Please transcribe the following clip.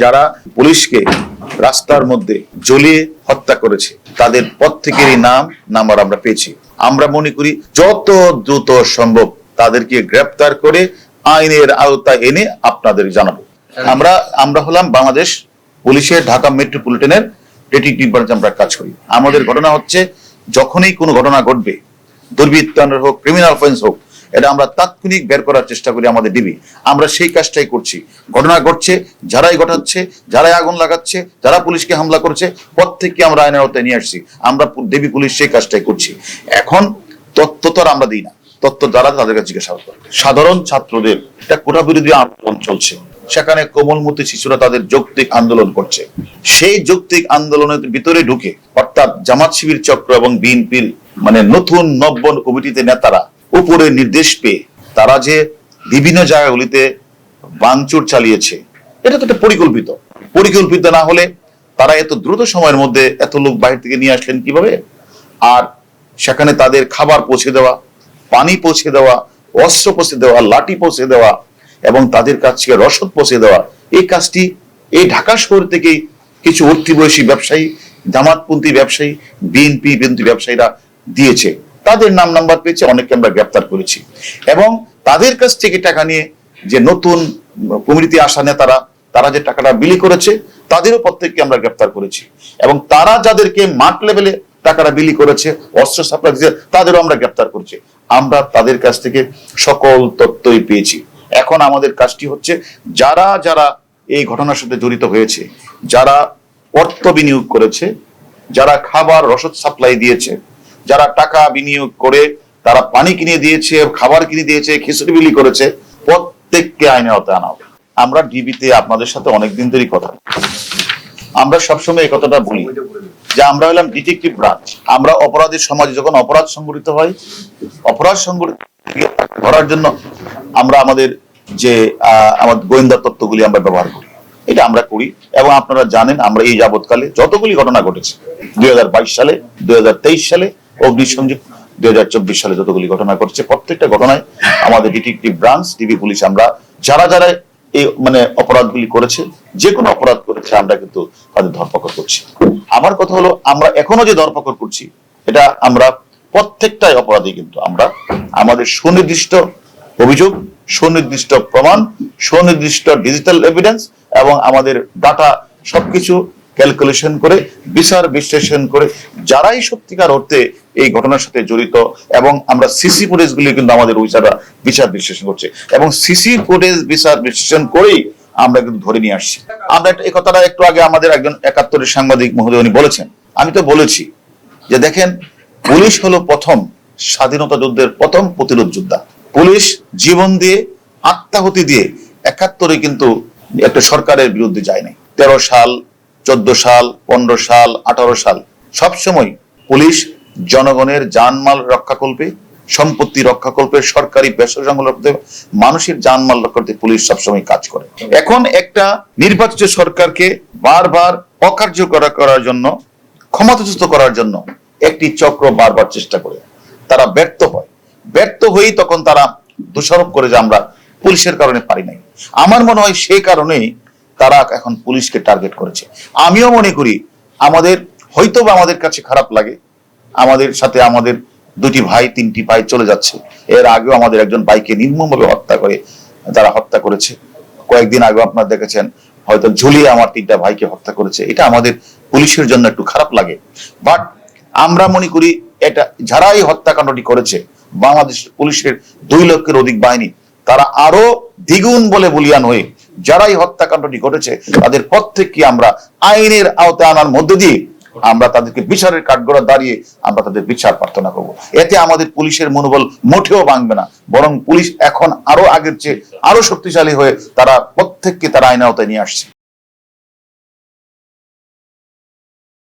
যারা পুলিশকে রাস্তার মধ্যে জ্বলিয়ে হত্যা করেছে, তাদের প্রত্যেকেরই নাম নাম্বার আমরা পেয়েছি। আমরা মনে করি যত দ্রুত সম্ভব তাদেরকে গ্রেপ্তার করে আইনের আওতায় এনে আপনাদের জানাব। আমরা আমরা হলাম বাংলাদেশ পুলিশের ঢাকা মেট্রোপলিটনের ডিটেকটিভ ব্রাঞ্চে আমরা কাজ করি। আমাদের ঘটনা হচ্ছে, যখনই কোনো ঘটনা ঘটবে দুর্বৃত্তায়নের হোক, ক্রিমিনাল অফেন্স হোক, এটা আমরা তাৎক্ষণিক বের করার চেষ্টা করি আমাদের ডিবি। আমরা সেই কাজটাই করছি। ঘটনা ঘটছে, যারাই ঘটাচ্ছে, যারাই আগুন লাগাচ্ছে, যারা পুলিশকে হামলা করছে, প্রত্যেককে আমরা আইনের আওতায় নিয়ে আসছি। আমরা ডিবি পুলিশ সেই কাজটাই করছি। এখন তথ্য তো আমরা দিই না। তথ্য যারা তাদের কাছে জিজ্ঞাসা করতে সাধারণ ছাত্রদের একটা কোটা বিরোধী আন্দোলন চলছে। সেখানে কোমলমতি শিশুরা তাদের যৌক্তিক আন্দোলন করছে। সেই যৌক্তিক আন্দোলনের ভিতরে ঢুকে, অর্থাৎ জামাত শিবির চক্র এবং বিএনপির মানে নতুন নব্য কমিটিতে নেতারা উপরে নির্দেশ পেয়ে তারা যে বিভিন্ন জায়গাগুলিতে বাংচুর চালিয়েছে, এটা তো একটা পরিকল্পিত। পরিকল্পিত না হলে তারা এত দ্রুত সময়ের মধ্যে এত লোক বাইরে থেকে নিয়ে আসলেন কীভাবে? আর সেখানে তাদের খাবার পৌঁছে দেওয়া, পানি পৌঁছে দেওয়া, অস্ত্র পৌঁছে দেওয়া, লাঠি পৌঁছে দেওয়া এবং তাদের কাছে রসদ পৌঁছে দেওয়া, এই কাজটি এই ঢাকা শহর থেকেই কিছু অর্থী বয়সী ব্যবসায়ী, জামাতপন্থী ব্যবসায়ী, বিএনপি বিএনপি ব্যবসায়ীরা দিয়েছে। তাদের নাম নাম্বার পেয়েছে, অনেককে আমরা গ্রেপ্তার করেছি। এবং তাদের কাছ থেকে টাকা নিয়ে যে নতুন কমিটিতে আসা নেতারা, তারা যে টাকাটা বিলি করেছে, তাদেরও প্রত্যেককে আমরা গ্রেপ্তার করেছি। এবং তারা যাদেরকে মাঠ লেভেলে টাকাটা বিলি করেছে, অস্ত্র সাপ্লাই দিয়েছে, তাদেরও আমরা গ্রেপ্তার করেছি। আমরা তাদের কাছ থেকে সকল তথ্যই পেয়েছি। এখন আমাদের কাজটি হচ্ছে, যারা যারা এই ঘটনার সাথে জড়িত হয়েছে, যারা অর্থ বিনিয়োগ করেছে, যারা খাবার, রসদ সাপ্লাই দিয়েছে যারা টাকা বিনিয়োগ করে, তারা পানি কিনে দিয়েছে, খাবার কিনে দিয়েছে খিচুড়ি বিলি করেছে, প্রত্যেককে আইনে আওতায় আনা হবে। আমরা ডিবিতে আপনাদের সাথে অনেকদিন ধরেই কথা আমরা সবসময় এই কথাটা বলি যে আমরা হলাম ডিটেকটিভ ব্রাঞ্চ আমরা অপরাধের সমাজে, যখন অপরাধ সংগঠিত হয়, অপরাধ সংগঠিত ধরার জন্য আমরা আমাদের যে আমাদের গোয়েন্দা তত্ত্বগুলি আমরা ব্যবহার করি। এটা আমরা করি এবং আপনারা জানেন আমরা এই যাবৎকালে যতগুলি ঘটনা ঘটেছে, দুই হাজার বাইশ সালে, দুই হাজার তেইশ সালে অগ্নিসংযোগ, দুই সালে যতগুলি ঘটনা ঘটেছে, প্রত্যেকটা ঘটনায় আমাদের ডিটেকটিভ ব্রাঞ্চ টিভি পুলিশ আমরা, যারা যারা এই মানে অপরাধগুলি করেছে, যে কোনো অপরাধ করেছে, আমরা কিন্তু তাদের ধরপাকড় করছি। আমার কথা হলো, আমরা এখনও যে ধরপাকড় করছি, এটা আমরা প্রত্যেকটাই অপরাধী কিন্তু আমরা। আমাদের সুনির্দিষ্ট অভিযোগ, সুনির্দিষ্ট প্রমাণ, সুনির্দিষ্ট ডিজিটাল এভিডেন্স এবং আমাদের ডাটা সবকিছু ক্যালকুলেশন করে, বিচার বিশ্লেষণ করে, যারাই সত্যিকার অর্থে এই ঘটনার সাথে জড়িত এবং আমরা সিসি ফুটেজ গুলি কিন্তু আমাদের বিচাররা বিচার বিশ্লেষণ করছে এবং সিসি ফুটেজ বিচার বিশ্লেষণ করেই আমরা কিন্তু ধরে নিয়ে আসছি। আমরা এই কথাটা একটু আগে আমাদের একজন একাত্তরের সাংবাদিক মহোদয় উনি বলেছেন। আমি তো বলেছি যে দেখেন, পুলিশ হলো প্রথম স্বাধীনতা যুদ্ধের প্রথম প্রতিরোধ যোদ্ধা। পুলিশ জীবন দিয়ে, আত্মাহুতি দিয়ে একাত্তরে কিন্তু একটা সরকারের বিরুদ্ধে যায়নি। তেরো সাল চোদ্দ সাল, পনেরো সাল, আঠারো সাল। সবসময় পুলিশ জনগণের জানমাল রক্ষাকল্পে, সম্পত্তি রক্ষাকল্পে, সরকারি বেসরকারি মানুষের জানমাল রক্ষা করতে পুলিশ সবসময় কাজ করে। এখন একটা নির্বাচিত সরকারকে বারবার অকার্যকর করার জন্য, ক্ষমতাচ্যুত করার জন্য একটি চক্র বারবার চেষ্টা করে। তারা ব্যর্থ হয়। ব্যর্থ হয়েই তখন তারা দোষারোপ করে যে আমরা পুলিশের কারণে পারি নাই। আমার মনে হয় সেই কারণেই তারা এখন পুলিশকে টার্গেট করেছে। আমিও মনে করি আমাদের হয়তো বা আমাদের কাছে খারাপ লাগে, আমাদের সাথে আমাদের দুটি ভাই, তিনটি ভাই চলে যাচ্ছে। এর আগেও আমাদের একজন ভাইকে নির্মমভাবে হত্যা করে, যারা হত্যা করেছে। কয়েকদিন আগে আপনারা দেখেছেন, হয়তো ঝুলিয়ে আমার তিনটা ভাইকে হত্যা করেছে। এটা আমাদের পুলিশের জন্য একটু খারাপ লাগে। বাট আমরা মনে করি এটা, যারা এই হত্যাকাণ্ডটি করেছে, বাংলাদেশ পুলিশের দুই লক্ষের অধিক বাহিনী, তারা আরও দ্বিগুণ বলে বলিয়ান হয়ে যারা এই হত্যাকাণ্ডটি ঘটেছে, তাদের প্রত্যেককে আমরা আইনের আওতায় আনার মধ্যে দিয়ে আমরা তাদেরকে বিচারের কাঠগড়া দাঁড়িয়ে আমরা তাদের বিচার প্রার্থনা করব। এতে আমাদের পুলিশের মনোবল মোটেও ভাঙবে না, বরং পুলিশ এখন আরও আগের চেয়ে আরও শক্তিশালী হয়ে তারা প্রত্যেককে তারা আইন আওতায় নিয়ে আসছে।